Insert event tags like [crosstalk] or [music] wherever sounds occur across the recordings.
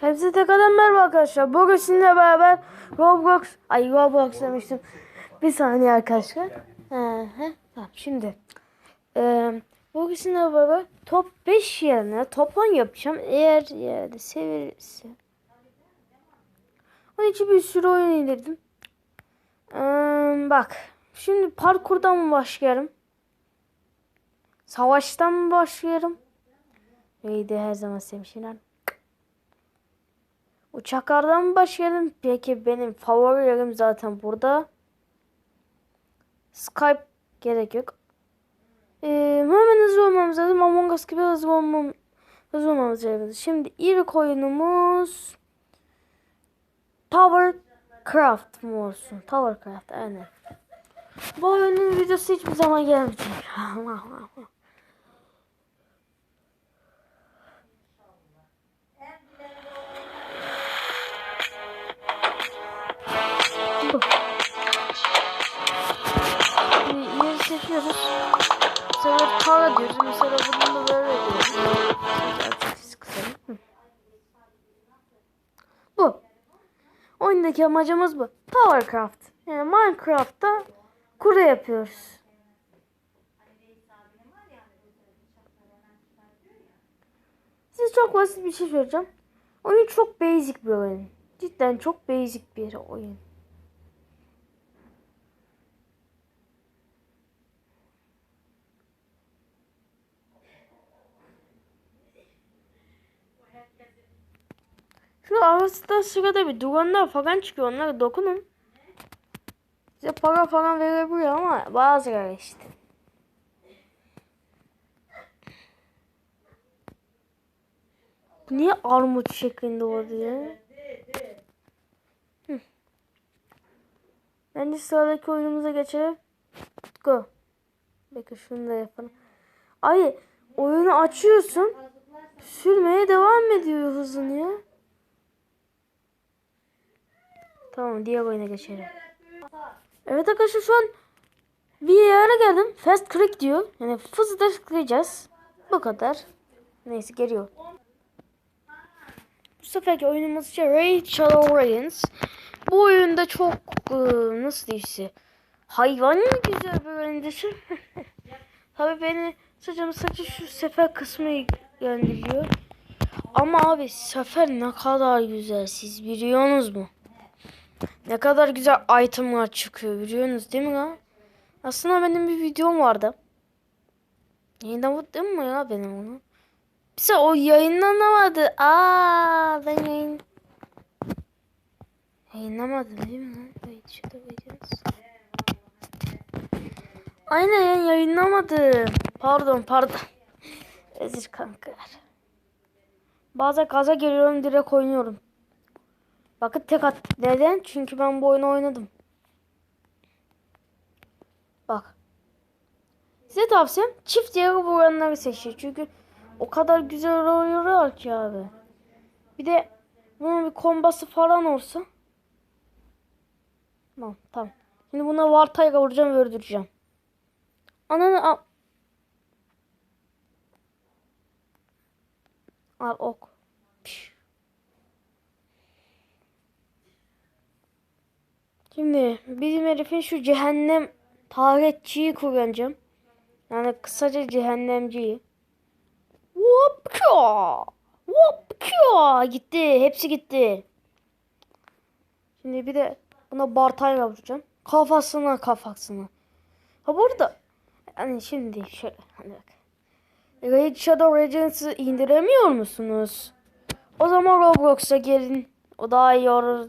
Hepsi tekrardan merhaba arkadaşlar. Bugün sizinle beraber Roblox, ay Roblox demiştim. Bir saniye arkadaşlar. Hı hı. Tamam şimdi. Ee, bugün sizinle beraber top 5 yerine top 10 yapacağım. Eğer yerde sevilirse. Onun için bir sürü oyun indirdim. Ee, bak. Şimdi parkurdan mı başlayalım? Savaştan mı başlayalım? Neydi her zaman sevmişim Uçaklardan başlayalım? Peki benim favorilerim zaten burada. Skype gerek yok. Ee, hemen hızlı olmamız lazım. Among Us gibi hızlı, olmam, hızlı olmamız lazım. Şimdi ilk oyunumuz Tower Craft mı olsun? Tower Craft aynen. Bu oyunun videosu hiçbir zaman gelmeyecek. [laughs] Mesela para diyoruz. Mesela bunu da böyle diyoruz. Bu. Oyundaki amacımız bu. Towercraft. Yani Minecraft'ta kuru yapıyoruz. Size çok basit bir şey söyleyeceğim. Oyun çok basic bir oyun. Cidden çok basic bir oyun. Şu arasında sırada bir duranlar falan çıkıyor. Onlara dokunun. Size para falan verebiliyor ama bazıları işte. Niye armut şeklinde oldu ya? Bence sıradaki oyunumuza geçelim. Go. Bekle şunu da yapalım. Ay oyunu açıyorsun. Sürmeye devam ediyor hızın ya. Tamam diğer oyuna geçelim. Evet arkadaşlar şu an bir yere geldim. Fast click diyor. Yani hızlı tıklayacağız. Bu kadar. Neyse geliyor. Bu seferki oyunumuz Raid Shadow Radiance. Bu oyunda çok e, nasıl diyeyim hayvan güzel bir oyuncusu. [laughs] Tabi beni saçım saçı şu sefer kısmı ilgilendiriyor. Ama abi sefer ne kadar güzel siz biliyorsunuz mu? Ne kadar güzel itemlar çıkıyor biliyorsunuz değil mi lan? Aslında benim bir videom vardı. Yayınlamadım mı ya benim onu? Bize o yayınlanamadı. Aa ben yayın... Yayınlamadım değil mi lan? Şurada. Aynen yayınlamadım. Pardon pardon. [laughs] Ezir kankalar. Bazen gaza geliyorum direkt oynuyorum. Bakın tek at. Neden? Çünkü ben bu oyunu oynadım. Bak. Size tavsiyem çift yarı vuranları seçin. Çünkü o kadar güzel oluyor ki abi. Bir de bunun bir kombası falan olsa. Tamam tamam. Şimdi buna Vartay'a vuracağım ve öldüreceğim. Ananı al. Al ok. Şimdi bizim herifin şu cehennem tarihçiyi kullanacağım. Yani kısaca cehennemciyi. Whoopka! Whoopka! Gitti. Hepsi gitti. Şimdi bir de buna Bartay'la vuracağım. Kafasına kafasına. Ha burada hani şimdi şöyle hani bak. Raid Shadow Legends'ı indiremiyor musunuz? O zaman Roblox'a gelin. O daha iyi olur.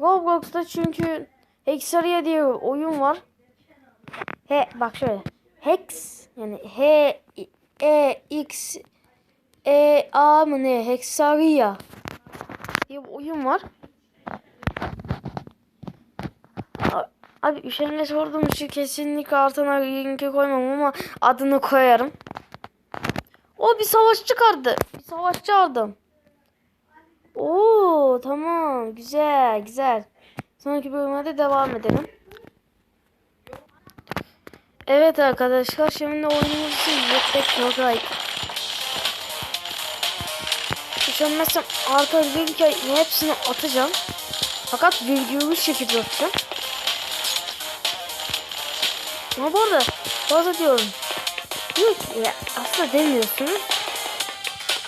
Roblox'ta çünkü Hexaria diye bir oyun var. He bak şöyle. Hex yani H E X E A mı ne? Hexaria diye bir oyun var. Abi üşengeç olduğum için kesinlikle altına linki koymam ama adını koyarım. O bir savaş çıkardı. Bir savaşçı aldım. Oo tamam güzel güzel. Sonraki bölümde devam edelim. Evet arkadaşlar şimdi oyunumuzu Jetpack Roguelike. Üşenmezsem arka link hepsini atacağım. Fakat videoyu şekilde atacağım. Ama bu arada bazı diyorum. Yok ya aslında demiyorsunuz.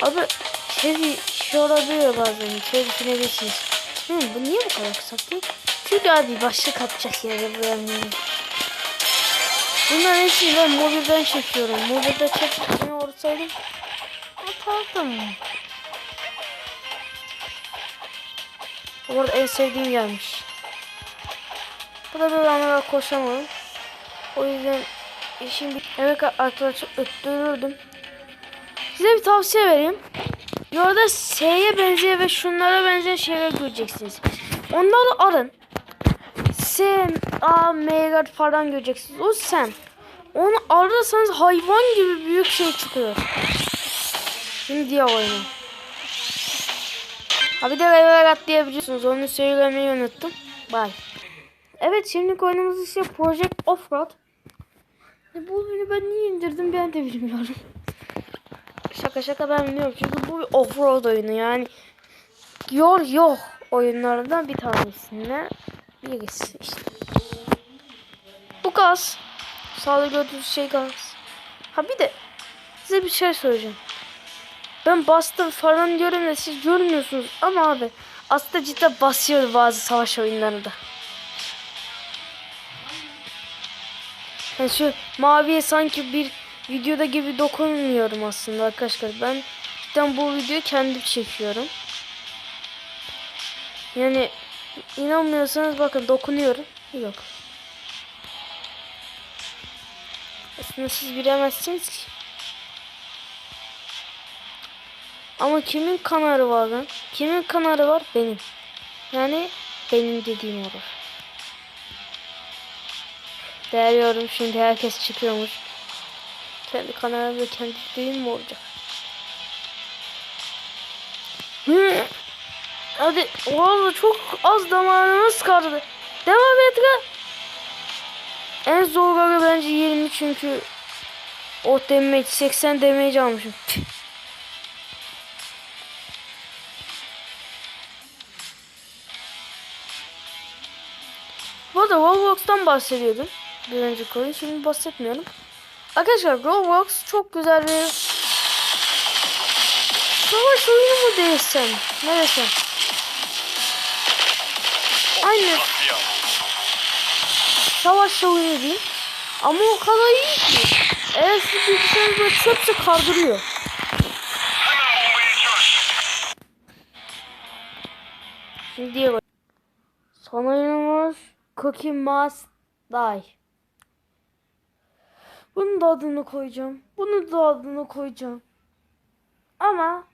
Abi şey, şey olabiliyor bazen. Şey düşünebilirsiniz. Hı, bu niye bu kadar kısa değil? Çünkü abi başlık atacak yere bu yani. Bunların hepsini ben mobilden çekiyorum. Mobilde çektiğini olsaydım atardım. Bu arada en sevdiğim gelmiş. Bu da böyle anarak koşamıyorum. O yüzden işim bit- Evet arkadaşlar öttürürdüm. Size bir tavsiye vereyim. Yolda S'ye benzeyen ve şunlara benzeyen şeyler göreceksiniz. Onları arın. S, A, M falan göreceksiniz. O sen. Onu ararsanız hayvan gibi büyük şey çıkıyor. Şimdi diğer oyunu. Ha bir de Reverat atlayabiliyorsunuz. Onu söylemeyi unuttum. Bye. Evet şimdiki oyunumuz ise Project Offroad. Bu oyunu ben niye indirdim ben de bilmiyorum. Şaka şaka ben biliyorum çünkü bu bir offroad oyunu yani yol yok oyunlarından bir tanesine birisi işte. Bu gaz. Sağda gördüğünüz şey gaz. Ha bir de size bir şey söyleyeceğim. Ben bastım falan diyorum da siz görmüyorsunuz ama abi aslında cidden basıyor bazı savaş oyunlarında. Yani şu maviye sanki bir videoda gibi dokunmuyorum aslında arkadaşlar. Ben cidden bu videoyu kendim çekiyorum. Yani inanmıyorsanız bakın dokunuyorum. Yok. Aslında siz bilemezsiniz ki. Ama kimin kanarı var lan? Kimin kanarı var? Benim. Yani benim dediğim olur. Değerliyorum şimdi herkes çıkıyormuş. Kendi kanalım ve kendi değil mi olacak? Hadi oğlum çok az damarımız kaldı. Devam et lan. En zor bölge bence 20 çünkü o damage 80 damage almışım. Bu arada Roblox'tan bahsediyordum. Bir önceki oyun. Şimdi bahsetmiyorum. Arkadaşlar Roblox çok güzel bir savaş oyunu mu desem? Ne desem? Aynı savaş oyunu değil. Ama o kadar iyi ki. Eğer siz bilgisayarınız böyle çöpse kardırıyor. Şimdi diye bak. Oyunumuz Cookie Must Die. Bunun da adını koyacağım. Bunun da adını koyacağım. Ama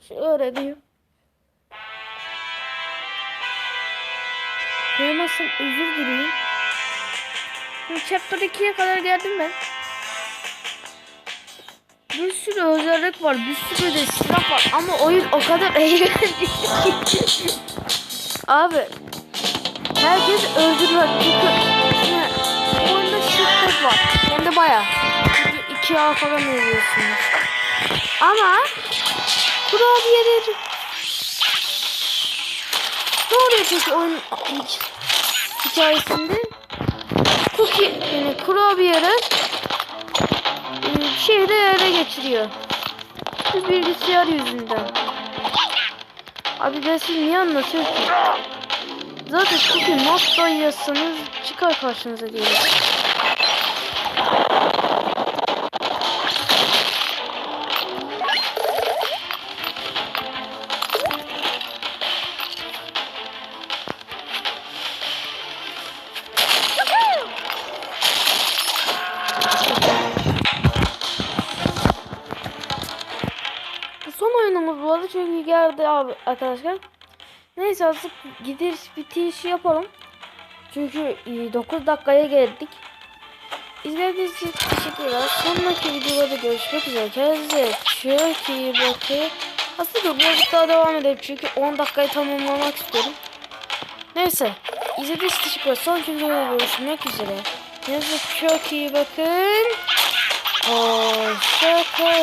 şey öğreniyor. Koyamazsam özür dileyim. Şimdi chapter 2'ye kadar geldim ben. Bir sürü özellik var. Bir sürü de silah var. Ama oyun o kadar [laughs] eğlenceli. Abi. Herkes ne, oyunda şiddet var. Hem de baya. İki A falan veriyorsunuz. Ama kurabiyeleri ne oluyor çünkü oyun hikayesinde cookie yani kurabiyeler e, şehri ele geçiriyor. Bu bilgisayar yüzünden. Abi ben size niye anlatıyorum ki? Zaten cookie nasıl yazsanız çıkar karşınıza diye. Bu son oyunumuz bu arada çünkü geldi abi arkadaşlar. Neyse artık gidiş bitişi yapalım. Çünkü 9 dakikaya geldik. İzlediğiniz için teşekkürler. Sonraki videoda görüşmek üzere. Kendinize çok iyi bakın. Aslında birazcık daha devam edelim çünkü 10 dakikayı tamamlamak istiyorum. Neyse. İzlediğiniz için teşekkürler. Sonraki videoda görüşmek üzere. Kendinize çok iyi bakın. Hoşçakalın.